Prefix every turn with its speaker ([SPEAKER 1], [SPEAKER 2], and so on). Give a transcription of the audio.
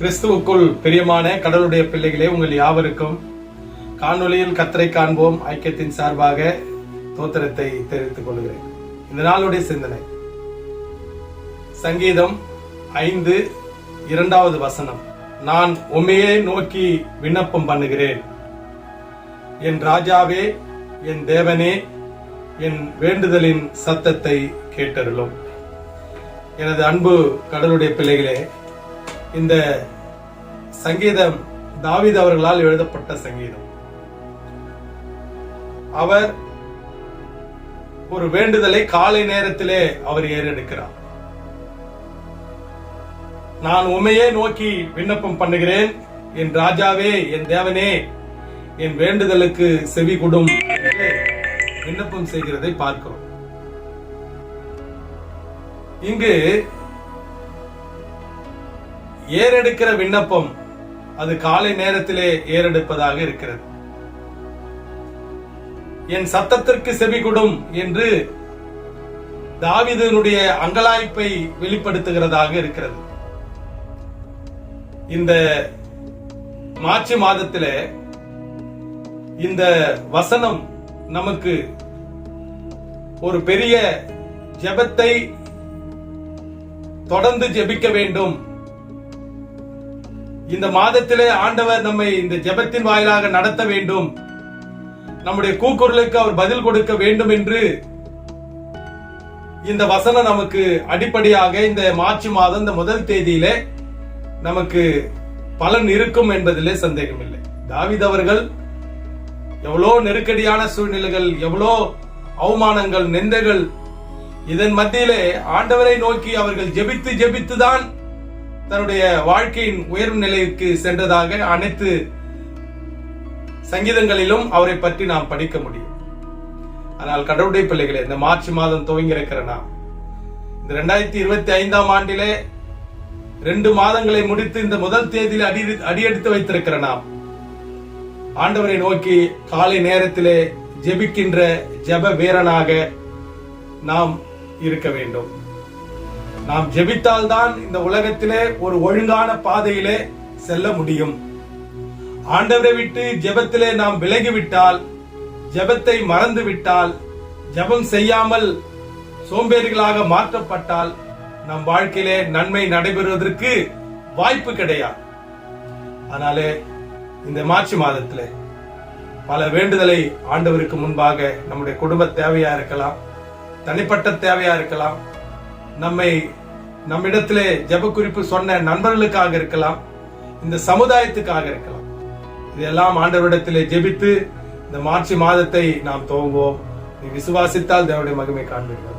[SPEAKER 1] கிறிஸ்துவுக்குள் பிரியமான கடவுளுடைய பிள்ளைகளே உங்கள் யாவருக்கும் காணொளியில் கத்தரை காண்போம். ஐக்கியத்தின் சார்பாக தோத்திரத்தை தெரிவித்துக் கொள்கிறேன். இந்த நாளுடைய சிந்தனை. சங்கீதம் ஐந்து இரண்டாவது வசனம். நான் உண்மையே நோக்கி விண்ணப்பம் பண்ணுகிறேன். என் ராஜாவே என் தேவனே என் வேண்டுதலின் சத்தத்தை கேட்டருளும். எனது அன்பு கடவுளுடைய பிள்ளைகளே இந்த சங்கீதம். தாவித் அவர்களால் எழுதப்பட்ட சங்கீதம். அவர் ஒரு வேண்டுதலை காலை நேரத்திலே அவர் ஏறெடுக்கிறார். நான் உமையே நோக்கி விண்ணப்பம் பண்ணுகிறேன். என் ராஜாவே என் தேவனே என் வேண்டுதலுக்கு செவி கொடும். என்று விண்ணப்பம் செய்கிறதை பார்க்கிறோம். இங்கு ஏறெடுக்கிற விண்ணப்பம் அது காலை நேரத்திலே ஏறெடுப்பதாக இருக்கிறது. என் சத்தத்திற்கு செவிகொடும் என்று தாவிதனுடைய அங்கலாய்ப்பை வெளிப்படுத்துகிறதாக இருக்கிறது. இந்த மார்ச் மாதத்திலே இந்த வசனம் நமக்கு ஒரு பெரிய ஜெபத்தை தொடர்ந்து ஜெபிக்க வேண்டும். இந்த மாதத்திலே ஆண்டவர் நம்மை இந்த ஜெபத்தின் வாயிலாக நடத்த வேண்டும். நம்முடைய கூக்குரலுக்கு அவர் பதில் கொடுக்க வேண்டும் என்று இந்த வசனம் நமக்கு அடிப்படையாக இந்த மார்ச் மாதம் இந்த முதல் தேதியிலே நமக்கு பலன் இருக்கும் என்பதிலே சந்தேகமில்லை. தாவித் அவர்கள் எவ்வளோ நெருக்கடியான சூழ்நிலைகள் எவ்வளோ அவமானங்கள் நிந்தைகள் இதன் மத்தியிலே ஆண்டவரை நோக்கி அவர்கள் ஜெபித்து ஜெபித்து தான் தன்னுடைய வாழ்க்கையின் உயர்வு நிலைக்கு சென்றதாக அனைத்து சங்கீதங்களிலும் அவரை பற்றி நாம் படிக்க முடியும். ஆனால் கடவுளுடைய பிள்ளைகளே இந்த மார்ச் மாதம் துவங்கி இருக்கிற நாம் இந்த ரெண்டாயிரத்தி இருபத்தி ஐந்தாம் ஆண்டிலே ரெண்டு மாதங்களை முடித்து இந்த முதல் தேதியில் அடி அடியெடுத்து வைத்திருக்கிற நாம். ஆண்டவரை நோக்கி காலை நேரத்திலே ஜெபிக்கின்ற ஜெப வீரனாக நாம் இருக்க வேண்டும். நாம் ஜெபித்தால்தான் இந்த உலகத்திலே ஒரு ஒழுங்கான பாதையிலே செல்ல முடியும். ஆண்டவரை விட்டு ஜெபத்திலே நாம் விலகிவிட்டால் ஜெபத்தை மறந்து விட்டால் ஜெபம் செய்யாமல் சோம்பேறிகளாக மாற்றப்பட்டால் நம் வாழ்க்கையிலே நன்மை நடைபெறுவதற்கு வாய்ப்பு கிடையாது. அதனாலே இந்த மார்ச் மாதத்திலே பல வேண்டுதலை ஆண்டவருக்கு முன்பாக நம்முடைய குடும்ப தேவையா இருக்கலாம் தனிப்பட்ட தேவையா இருக்கலாம் நம்மை நம்மிடத்திலே ஜெப குறிப்பு சொன்ன நண்பர்களுக்காக இருக்கலாம் இந்த சமுதாயத்துக்காக இருக்கலாம். இதெல்லாம் ஆண்டவரிடத்திலே ஜெபித்து இந்த மார்ச் மாதத்தை நாம் துவங்குவோம். நீ விசுவாசித்தால் தேவனுடைய மகிமை காண்பீர்கள்